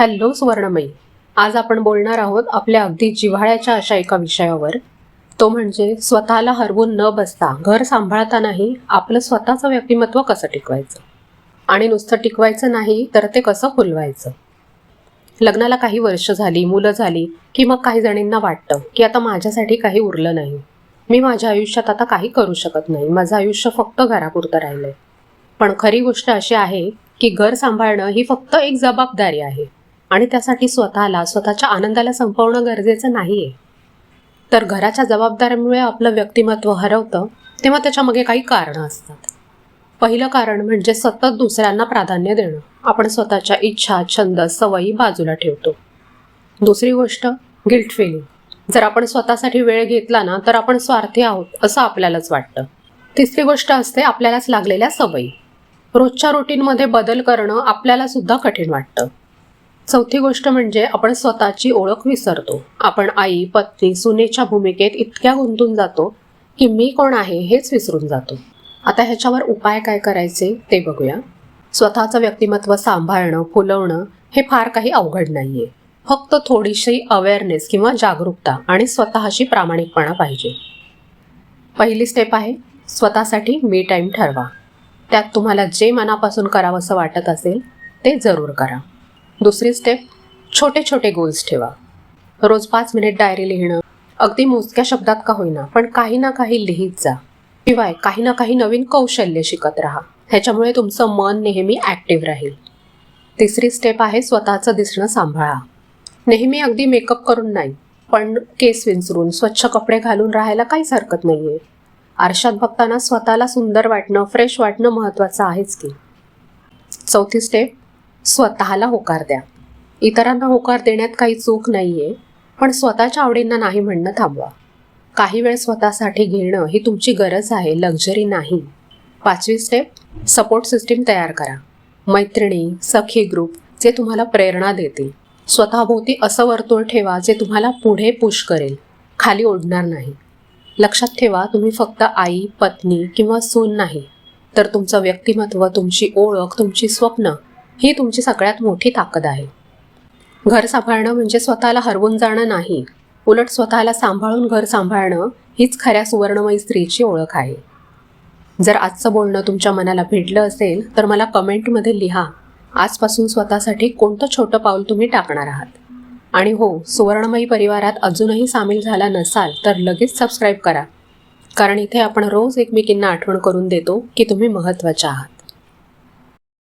Hello सुवर्णमयी. आज आपण बोलणार आहोत आपल्या अगदी जिव्हाळ्याच्या अशा एका विषयावर. तो म्हणजे स्वतःला हरवून न बसता घर सांभाळतानाही आपलं स्वतःचं व्यक्तिमत्व कसं टिकवायचं? आणि नुसतं टिकवायचं नाही तर ते कसं फुलवायचं? लग्नाला काही वर्ष झाली मुलं झाली की मग काही जणींना वाटतं की आता माझ्यासाठी काही उरलं नाही. मी माझ्या आयुष्यात आता काही करू शकत नाही. माझं आयुष्य फक्त घरापुरतं राहिलंय. पण खरी गोष्ट अशी आहे की घर सांभाळणं ही फक्त एक जबाबदारी आहे. आणि त्यासाठी स्वतःला स्वतःच्या आनंदाला संपवणं गरजेचं नाही आहे तर घराच्या जबाबदाऱ्यामुळे आपलं व्यक्तिमत्व हरवतं तेव्हा त्याच्यामागे काही कारणं असतात. पहिलं कारण म्हणजे सतत दुसऱ्यांना प्राधान्य देणं. आपण स्वतःच्या इच्छा छंद सवयी बाजूला ठेवतो. दुसरी गोष्ट गिल्ट फिलिंग जर आपण स्वतःसाठी वेळ घेतला ना तर आपण स्वार्थी आहोत असं आपल्यालाच वाटतं. तिसरी गोष्ट असते आपल्यालाच लागलेल्या सवयी. रोजच्या रुटीनमध्ये बदल करणं आपल्याला सुद्धा कठीण वाटतं. चौथी गोष्ट म्हणजे आपण स्वतःची ओळख विसरतो. आपण आई पत्नी सुनेच्या भूमिकेत इतक्या गुंतून जातो की मी कोण आहे हेच विसरून जातो. आता ह्याच्यावर उपाय काय करायचे ते बघूया. स्वतःचं व्यक्तिमत्व सांभाळणं फुलवणं हे फार काही अवघड नाहीये. फक्त थोडीशी अवेअरनेस किंवा जागरूकता आणि स्वतःशी प्रामाणिकपणा पाहिजे. पहिली स्टेप आहे स्वतःसाठी मी टाईम ठरवा. त्यात तुम्हाला जे मनापासून करावंसं वाटत असेल ते जरूर करा. दुसरी स्टेप छोटे छोटे गोल्स ठेवा. रोज पाच मिनिट डायरी लिहिणं अगदी मोजक्या शब्दात का होईना पण काही ना काही लिहित जा. शिवाय काही ना काही नवीन कौशल्य शिकत राहा. ह्याच्यामुळे तुमचं मन नेहमी ॲक्टिव्ह राहील. तिसरी स्टेप आहे स्वतःचं दिसणं सांभाळा. नेहमी अगदी मेकअप करून नाही पण केस विंचरून स्वच्छ कपडे घालून राहायला काहीच हरकत नाही आहे आरशात बघताना स्वतःला सुंदर वाटणं फ्रेश वाटणं महत्त्वाचं आहेच की. चौथी स्टेप स्वतःला होकार द्या. इतरांना होकार देण्यात काही चूक नाही आहे पण स्वतःच्या आवडींना नाही म्हणणं थांबवा. काही वेळ स्वतःसाठी घेणं ही तुमची गरज आहे लक्झरी नाही. पाचवी स्टेप सपोर्ट सिस्टीम तयार करा. मैत्रिणी सखी ग्रुप जे तुम्हाला प्रेरणा देतील. स्वतःभोवती असं वर्तुळ ठेवा जे तुम्हाला पुढे पुश करेल. खाली ओढणार नाही. लक्षात ठेवा तुम्ही फक्त आई पत्नी किंवा सून नाही तर तुमचं व्यक्तिमत्व तुमची ओळख तुमची स्वप्न ही तुमची सगळ्यात मोठी ताकद आहे. घर सांभाळणं म्हणजे स्वतःला हरवून जाणं नाही. उलट स्वतःला सांभाळून घर सांभाळणं हीच खऱ्या सुवर्णमयी स्त्रीची ओळख आहे. जर आजचं बोलणं तुमच्या मनाला भिडलं असेल तर मला कमेंटमध्ये लिहा. आजपासून स्वतःसाठी कोणतं छोटं पाऊल तुम्ही टाकणार आहात? आणि हो सुवर्णमयी परिवारात अजूनही सामील झाला नसाल तर लगेच सबस्क्राईब करा. कारण इथे आपण रोज एकमेकींना आठवण करून देतो की तुम्ही महत्त्वाच्या आहात.